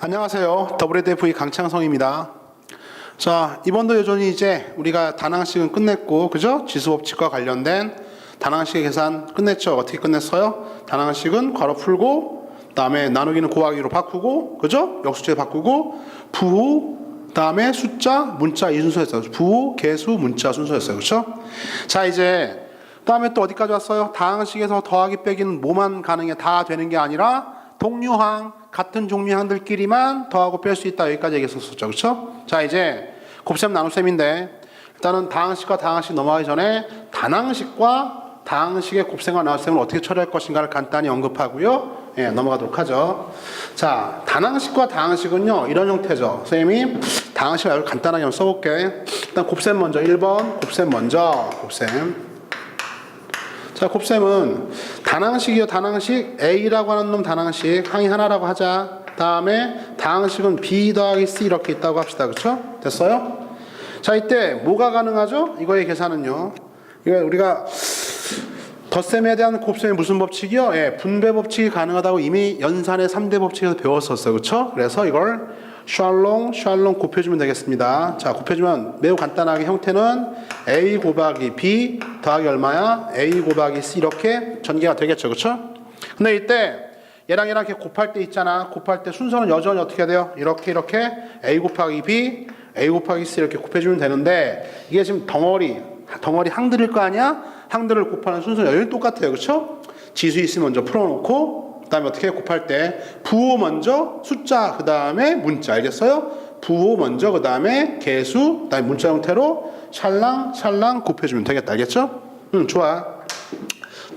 안녕하세요. WDF의 강창성입니다. 자, 이번도 여전히 이제 우리가 단항식은 끝냈고, 그죠? 지수법칙과 관련된 단항식의 계산 끝냈죠? 어떻게 끝냈어요? 단항식은 괄호 풀고, 다음에 나누기는 곱하기로 바꾸고, 그죠? 역수제 바꾸고, 부호, 다음에 숫자, 문자 이 순서였어요. 부호, 개수, 문자 순서였어요. 그렇죠? 자, 이제 다음에 또 어디까지 왔어요? 다항식에서 더하기 빼기는 뭐만 가능해? 다 되는 게 아니라 동류항 같은 종류 항들끼리만 더하고 뺄 수 있다. 여기까지 얘기했었죠. 그렇죠? 자 이제 곱셈 나눗셈인데 일단은 다항식과 다항식 넘어가기 전에 단항식과 다항식의 곱셈과 나눗셈을 어떻게 처리할 것인가를 간단히 언급하고요. 예, 넘어가도록 하죠. 자 단항식과 다항식은요 이런 형태죠. 선생님이 다항식을 간단하게 한번 써볼게. 일단 곱셈 먼저. 1번 곱셈 먼저. 곱셈 자, 곱셈은 단항식이요, 단항식. A라고 하는 놈 단항식. 항이 하나라고 하자. 다음에 다항식은 B 더하기 C 이렇게 있다고 합시다. 그쵸? 됐어요? 자, 이때 뭐가 가능하죠? 이거의 계산은요. 이거 우리가 덧셈에 대한 곱셈이 무슨 법칙이요? 예, 분배 법칙이 가능하다고 이미 연산의 3대 법칙에서 배웠었어요. 그쵸? 그래서 이걸 샬롱, 샬롱 곱해주면 되겠습니다. 자, 곱해주면 매우 간단하게 형태는 A 곱하기 B 더하기 얼마야? A 곱하기 C 이렇게 전개가 되겠죠. 그쵸? 근데 이때 얘랑 얘랑 이렇게 곱할 때 있잖아. 곱할 때 순서는 여전히 어떻게 돼요? 이렇게 이렇게 A 곱하기 B, A 곱하기 C 이렇게 곱해주면 되는데 이게 지금 덩어리, 덩어리 항들일 거 아니야? 항들을 곱하는 순서는 여전히 똑같아요. 그쵸? 지수 있으면 먼저 풀어놓고 그 다음에 어떻게 곱할 때 부호 먼저 숫자 그 다음에 문자 알겠어요? 부호 먼저 그 다음에 개수 그 다음에 문자 형태로 샬랑 샬랑 곱해주면 되겠다 알겠죠? 응 좋아.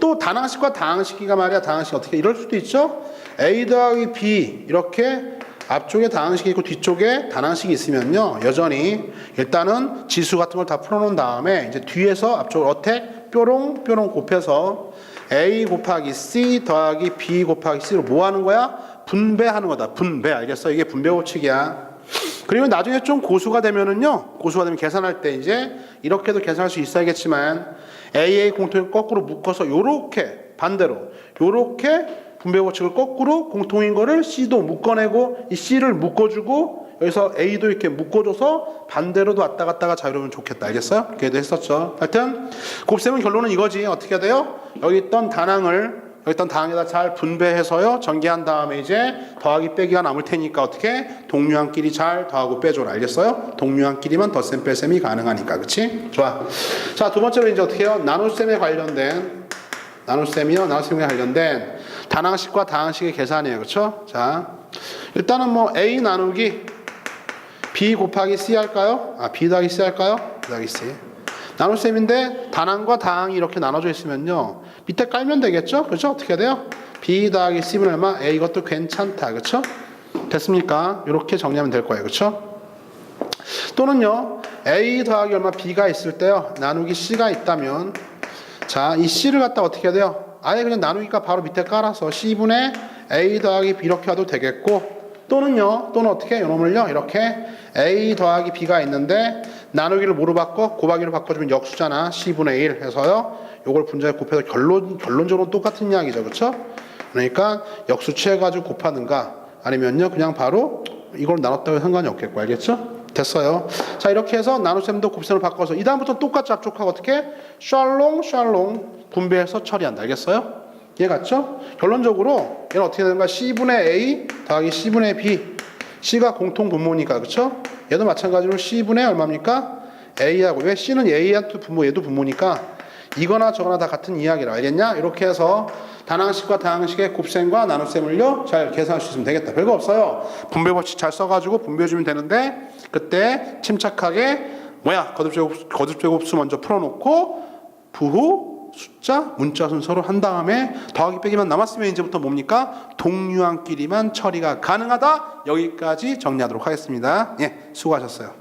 또 단항식과 다항식이가 말이야 다항식 어떻게 이럴 수도 있죠? A 더하기 B 이렇게 앞쪽에 다항식이 있고 뒤쪽에 단항식이 있으면요 여전히 일단은 지수 같은 걸 다 풀어놓은 다음에 이제 뒤에서 앞쪽으로 어택 뾰롱 뾰롱 곱해서 A 곱하기 C 더하기 B 곱하기 C로 뭐 하는 거야? 분배하는 거다. 분배 알겠어? 이게 분배 법칙이야. 그리고 나중에 좀 고수가 되면은요, 고수가 되면 계산할 때 이제 이렇게도 계산할 수 있어야겠지만 AA 공통인 거꾸로 묶어서 요렇게 반대로 요렇게 분배 법칙을 거꾸로 공통인 거를 C도 묶어내고 이 C를 묶어주고 여기서 A도 이렇게 묶어줘서 반대로도 왔다 갔다가 자유로우면 좋겠다. 알겠어요? 걔도 했었죠. 하여튼 곱셈은 결론은 이거지. 어떻게 해야 돼요? 여기 있던 단항을 여기 있던 다항에다 잘 분배해서요 전개한 다음에 이제 더하기 빼기가 남을 테니까 어떻게 동류항끼리 잘 더하고 빼줘라 알겠어요? 동류항끼리만 덧셈 뺄셈이 가능하니까 그치? 좋아 자 두 번째로 이제 어떻게 해요? 나눗셈에 관련된 나눗셈이요 나눗셈에 관련된 단항식과 다항식의 계산이에요 그쵸? 자 일단은 뭐 A 나누기 B 곱하기 C 할까요? 아 B 더하기 C 할까요? B 더하기 C 나눗셈인데 단항과 다항이 이렇게 나눠져 있으면요 밑에 깔면 되겠죠? 그렇죠? 어떻게 돼요? B 더하기 C분 얼마? A 이것도 괜찮다 그렇죠? 됐습니까? 이렇게 정리하면 될 거예요 그렇죠? 또는요 A 더하기 얼마 B가 있을 때요 나누기 C가 있다면 자 이 C를 갖다 어떻게 해야 돼요? 아예 그냥 나누기가 바로 밑에 깔아서 C분의 A 더하기 B 이렇게 해도 되겠고 또는요 또는 어떻게 이놈을요 이렇게 A 더하기 B가 있는데 나누기를 뭐로 바꿔? 곱하기로 바꿔주면 역수잖아. C분의 1 해서요. 요걸 분자에 곱해서 결론, 결론적으로 똑같은 이야기죠. 그쵸? 그러니까 역수 취해가지고 곱하는가 아니면요. 그냥 바로 이걸 나눴다고 상관이 없겠고. 알겠죠? 됐어요. 자, 이렇게 해서 나눗셈도 곱셈을 바꿔서 이 다음부터 똑같이 압축하고 어떻게? 샬롱, 샬롱 분배해서 처리한다. 알겠어요? 이해 갔죠? 결론적으로 얘는 어떻게 되는가? C분의 A 더하기 C분의 B. C가 공통 분모니까. 그쵸? 얘도 마찬가지로 C분의 얼마입니까? A하고 왜 C는 A한테 분모 얘도 분모니까 이거나 저거나 다 같은 이야기라 알겠냐? 이렇게 해서 단항식과 다항식의 곱셈과 나눗셈을요 잘 계산할 수 있으면 되겠다 별거 없어요 분배 법칙 잘 써가지고 분배해주면 되는데 그때 침착하게 뭐야 거듭제곱, 거듭제곱수 먼저 풀어놓고 부호 숫자 문자 순서로 한 다음에 더하기 빼기만 남았으면 이제부터 뭡니까? 동류항끼리만 처리가 가능하다. 여기까지 정리하도록 하겠습니다. 예 수고하셨어요